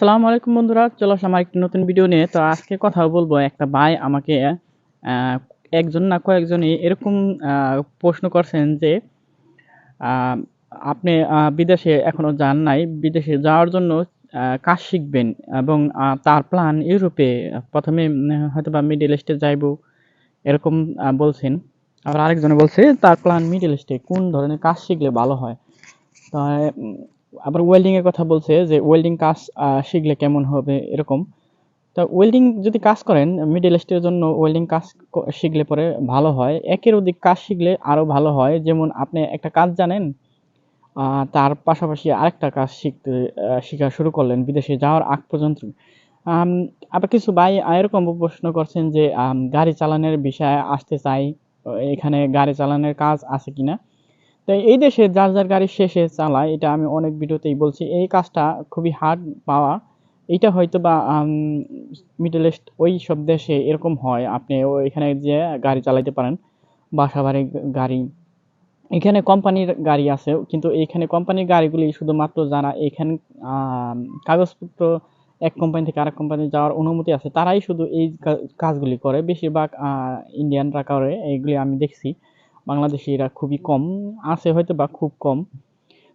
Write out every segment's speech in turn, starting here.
আসসালামু আলাইকুম বন্ধুরা, চলো আসলাম আরেকটি নতুন ভিডিও নিয়ে। তো আজকে কথা বলব, একটা ভাই আমাকে একজন না কয়েকজনই এরকম প্রশ্ন করছেন যে আপনি বিদেশে এখনও যান নাই, বিদেশে যাওয়ার জন্য কাজ শিখবেন এবং তার প্ল্যান ইউরোপে, প্রথমে হয়তো বা মিডল ইস্টে যাইবো, এরকম বলছেন। আবার আরেকজনে বলছে, তার প্ল্যান মিডল ইস্টে কোন ধরনের কাজ শিখলে ভালো হয়? তো আবার ওয়েল্ডিং এর কথা বলছে যে ওয়েল্ডিং কাজ শিখলে কেমন হবে এরকম। তো ওয়েল্ডিং যদি কাজ করেন মিডল ইস্টের জন্য ওয়েল্ডিং কাজ শিখলে পরে ভালো হয়। একের অধিক কাজ শিখলে আরও ভালো হয়। যেমন আপনি একটা কাজ জানেন তার পাশাপাশি আরেকটা কাজ শিখতে শেখা শুরু করলেন বিদেশে যাওয়ার আগ পর্যন্ত। আবার কিছু ভাই এরকম প্রশ্ন করছেন যে গাড়ি চালানোর বিষয়ে আসতে চাই, এখানে গাড়ি চালানোর কাজ আছে কিনা? তো এই দেশে যার যার গাড়ি শেষে চালায়, এটা আমি অনেক ভিডিওতেই বলছি, এই কাজটা খুবই হার্ড পাওয়া। এটা হয়তো বা মিডল ইস্ট ওই সব দেশে এরকম হয়, আপনি এখানে যে গাড়ি চালাইতে পারেন বাসা বাড়ি গাড়ি। এখানে কোম্পানির গাড়ি আছে, কিন্তু এখানে কোম্পানির গাড়িগুলি শুধুমাত্র যারা এখানে কাগজপত্র এক কোম্পানি থেকে আরেক কোম্পানি যাওয়ার অনুমতি আছে, তারাই শুধু এই কাজগুলি করে। বেশিরভাগ ইন্ডিয়ানরা করে, এইগুলি আমি দেখছি। বাংলাদেশিরা খুবই কম, আছে হয়তো বা খুব কম।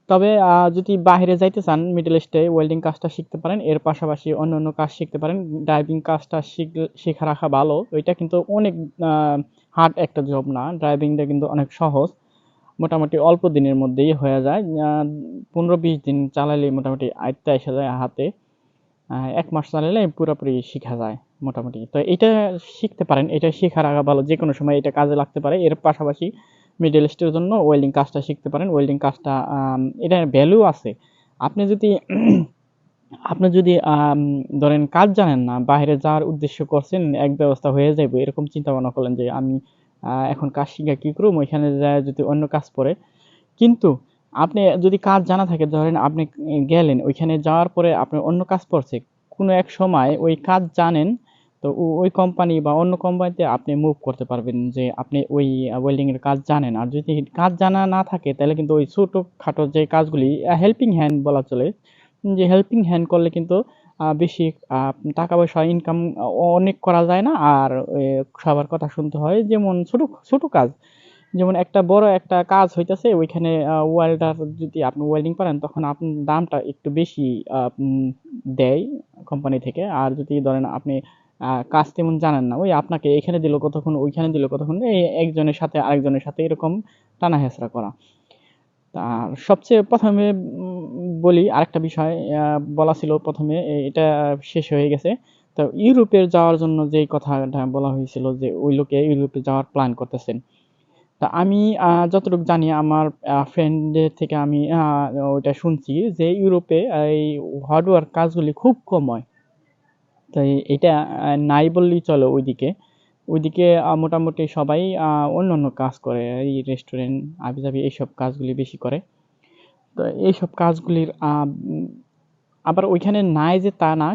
তবে যদি বাইরে যাইতে চান মিডল ইস্টে ওয়েল্ডিং কাজটা শিখতে পারেন। এর পাশাপাশি অন্য অন্য কাজ শিখতে পারেন। ড্রাইভিং কাজটা শিখ- শেখা রাখা ভালো। ওইটা কিন্তু অনেক হার্ড একটা জব না। ড্রাইভিংটা কিন্তু অনেক সহজ। মোটামুটি অল্প দিনের মধ্যেই হয়ে যায়। পনেরো বিশ দিন চালালে মোটামুটি আয়ত্তে এসে যায় হাতে। এক মাস চালালে পুরোপুরি শিখা যায়। মোটামুটি। তো এটা শিখতে পারেন, এটা শেখা রাখা ভালো যে কোনো সময় এটা কাজে লাগতে পারে। এর পাশাপাশি মিডল ইস্টের জন্য ওয়েল্ডিং কাজটা শিখতে পারেন। ওয়েল্ডিং কাজটা এটার ভ্যালু আছে। আপনি যদি আপনি যদি ধরেন কাজ জানেন না, বাইরে যাওয়ার উদ্দেশ্য করছেন, এক ব্যবস্থা হয়ে যাবে এরকম চিন্তা ভাবনা করলেন যে আমি এখন কাজ শিখা কি করুম ওইখানে যায় যদি অন্য কাজ পড়ে। কিন্তু আপনি যদি কাজ জানা থাকে, ধরেন আপনি গেলেন, ওইখানে যাওয়ার পরে আপনি অন্য কাজ পড়ছে, কোনো এক সময় ওই কাজ জানেন তো ওই কোম্পানি বা অন্য কোম্পানিতে আপনি মুভ করতে পারবেন যে আপনি ওই ওয়েল্ডিং এর কাজ জানেন। আর যদি কাজ জানা না থাকে, তাহলে কিন্তু ওই ছোটো খাটো যে কাজগুলি হেল্পিং হ্যান্ড বলা চলে, যে হেল্পিং হ্যান্ড করলে কিন্তু বেশি টাকা পয়সা ইনকাম অনেক করা যায় না। আর সবার কথা শুনতে হয় যেমন ছোট ছোট কাজ, যেমন একটা বড় একটা কাজ হইতেছে, ওইখানে ওয়েল্ডার যদি আপনি ওয়েল্ডিং পারেন, তখন আপনার দামটা একটু বেশি দেয় কোম্পানি থেকে। আর যদি ধরেন আপনি কাজ তেমন জানেন না। ওই আপনাকে এখানে দিল কতক্ষণ, ওইখানে দিল কতক্ষণ, এই একজনের সাথে আরেকজনের সাথে এরকম টানা হেঁচড়া করা। আর সবচেয়ে প্রথমে বলি আরেকটা বিষয় বলা ছিল প্রথমে এটা শেষ হয়ে গেছে। তো ইউরোপে যাওয়ার জন্য যে কথাটা বলা হয়েছিল যে ওই লোকে ইউরোপে যাওয়ার প্ল্যান করতেছেন। তা আমি যতটুকু জানি আমার ফ্রেন্ডের থেকে আমি ওইটা শুনছি যে ইউরোপে এই হার্ডওয়ার কাজগুলি খুব কম হয়। তাই এটা নাই বললেই চলো ওইদিকে। ওইদিকে মোটামুটি সবাই অন্য অন্য কাজ করে, এই রেস্টুরেন্ট আবিজাবি এইসব কাজগুলি বেশি করে। তো এইসব কাজগুলির আবার ওইখানে নাই যে তা না,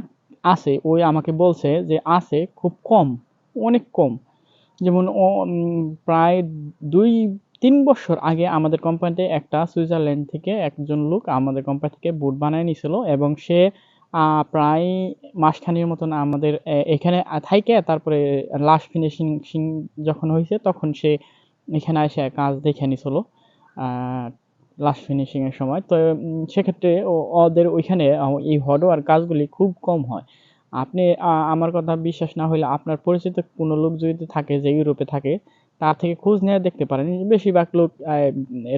আছে। ওই আমাকে বলছে যে আছে খুব কম, অনেক কম। যেমন প্রায় দুই, তিন বছর আগে আমাদের কোম্পানিতে একটা সুইজারল্যান্ড থেকে একজন লোক আমাদের কোম্পানি থেকে বুট বানায় নিয়েছিল এবং সে প্রায় মাসখানেকের মতন আমাদের এখানে থাইকে তারপরে লাস্ট ফিনিশিং যখন হয়েছে তখন সে এখানে এসে কাজ দেখে নিছিল লাস্ট ফিনিশিং এর সময়। তো সেক্ষেত্রে ওদের ওইখানে এই হার্ডওয়্যার কাজগুলি খুব কম হয়। আপনি আমার কথা বিশ্বাস না হলে আপনার পরিচিত কোনো লোক যদি থাকে যে ইউরোপে থাকে, তার থেকে খোঁজ নিয়ে দেখতে পারেন। বেশিরভাগ লোক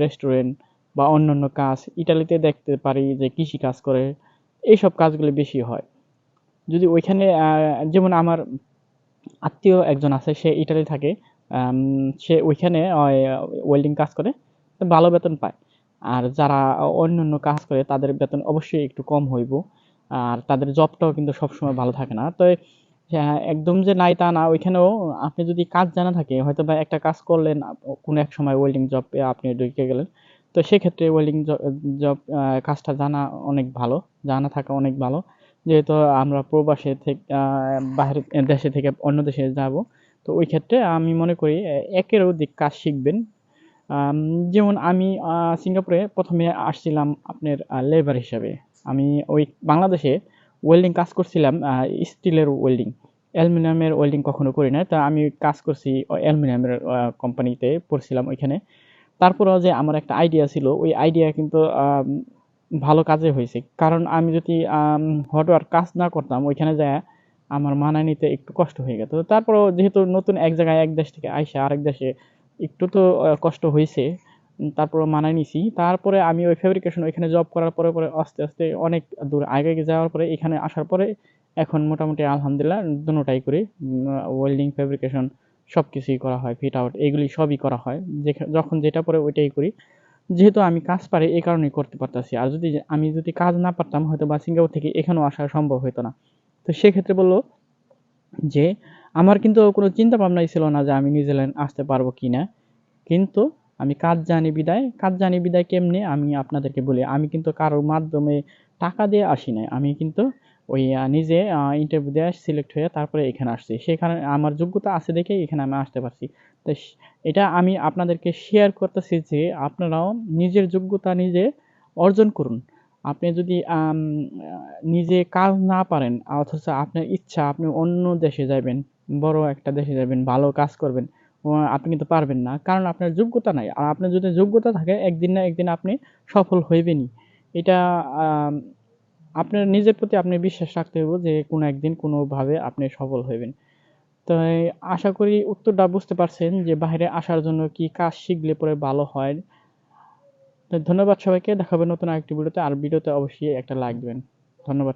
রেস্টুরেন্ট বা অন্যান্য কাজ ইটালিতে দেখতে পারি যে কৃষি কাজ করে। এইসব কাজগুলি বেশি হয়। যদি ওইখানে যেমন আমার আত্মীয় একজন আছে, সে ইটালি থাকে সে ওইখানে ওয়েল্ডিং কাজ করে ভালো বেতন পায়। আর যারা অন্য অন্য কাজ করে, তাদের বেতন অবশ্যই একটু কম হইব। আর তাদের জবটাও কিন্তু সবসময় ভালো থাকে না। তো একদম যে নাই তা না, ওইখানেও আপনি যদি কাজ জানা থাকে হয়তো বা একটা কাজ করলেন, কোনো এক সময় ওয়েল্ডিং জব আপনি ঢুকে গেলেন তো সেক্ষেত্রে ওয়েল্ডিং জব কাজটা জানা অনেক ভালো, জানা থাকা অনেক ভালো। যেহেতু আমরা প্রবাসে থেকে বাইরে দেশে থেকে অন্য দেশে যাব, তো ওই ক্ষেত্রে আমি মনে করি একের অধিক কাজ শিখবেন। যেমন আমি সিঙ্গাপুরে প্রথমে আসছিলাম আপনার লেবার হিসাবে। আমি ওই বাংলাদেশে ওয়েল্ডিং কাজ করছিলাম স্টিলের ওয়েল্ডিং অ্যালুমিনিয়ামের ওয়েল্ডিং কখনো করি না তা আমি কাজ করছি, অ্যালুমিনিয়ামের কোম্পানিতে পড়ছিলাম ওইখানে। তারপরেও যে আমার একটা আইডিয়া ছিল, ওই আইডিয়া কিন্তু ভালো কাজে হয়েছে। কারণ আমি যদি হটওয়ার কাজ না করতাম, ওইখানে যায় আমার মানায় নিতে একটু কষ্ট হয়ে যেত তারপরেও যেহেতু নতুন এক জায়গায় এক দেশ থেকে আইসা আরেক দেশে একটু তো কষ্ট হয়েছে তারপরে মানায় নিছি। তারপরে আমি ওই ফেব্রিকেশন ওইখানে জব করার পরে পরে আস্তে আস্তে অনেক দূর আগে যাওয়ার পরে, এখানে আসার পরে এখন মোটামুটি আলহামদুলিল্লাহ দুটোটাই করি ওয়েল্ডিং ফেব্রিকেশন সব কিছুই করা হয় ফিট আউট এগুলি সবই করা হয়। যেখা- যখন যেটা পরে ওইটাই করি। যেহেতু আমি কাজ পারি, এই কারণেই করতে পারতাছি। আর যদি আমি যদি কাজ না পারতাম, হয়তো বা সিঙ্গাপুর থেকে এখানেও আসা সম্ভব হতো না। তো সেক্ষেত্রে বলল যে, আমার কিন্তু কোনো চিন্তা ভাবনাই ছিল না যে আমি নিউজিল্যান্ড আসতে পারব কি না কিন্তু আমি কাজ জানি বিদায়। কাজ জানি বিদায় কেমনে আমি আপনাদেরকে বলি, আমি কিন্তু কারোর মাধ্যমে টাকা দিয়ে আসি নাই। আমি কিন্তু ওই নিজে ইন্টারভিউ দিয়ে সিলেক্ট হয়ে তারপরে এখানে আসছি। সেখানে আমার যোগ্যতা আছে দেখে এখানে আমি আসতে পারছি। তো এটা আমি আপনাদেরকে শেয়ার করতেছি যে আপনারাও নিজের যোগ্যতা নিজে অর্জন করুন। আপনি যদি নিজে কাজ না পারেন, অথচ আপনার ইচ্ছা, আপনি অন্য দেশে যাবেন বড় একটা দেশে যাবেন ভালো কাজ করবেন আপনি কিন্তু পারবেন না। কারণ আপনার যোগ্যতা নাই। আর আপনার যদি যোগ্যতা থাকে, একদিন না একদিন আপনি সফল হইবেনই। এটা আপনার নিজের প্রতি আপনি বিশ্বাস রাখতে হবে যে কোনো একদিন কোনোভাবে আপনি সফল হইবেন। তো আশা করি উত্তরটা বুঝতে পারছেন যে বাইরে আসার জন্য কি কাজ শিখলে পরে ভালো হয়। তো ধন্যবাদ সবাইকে দেখাবেন নতুন আরেকটি ভিডিওতে। আর ভিডিওতে অবশ্যই একটা লাইক দিবেন। ধন্যবাদ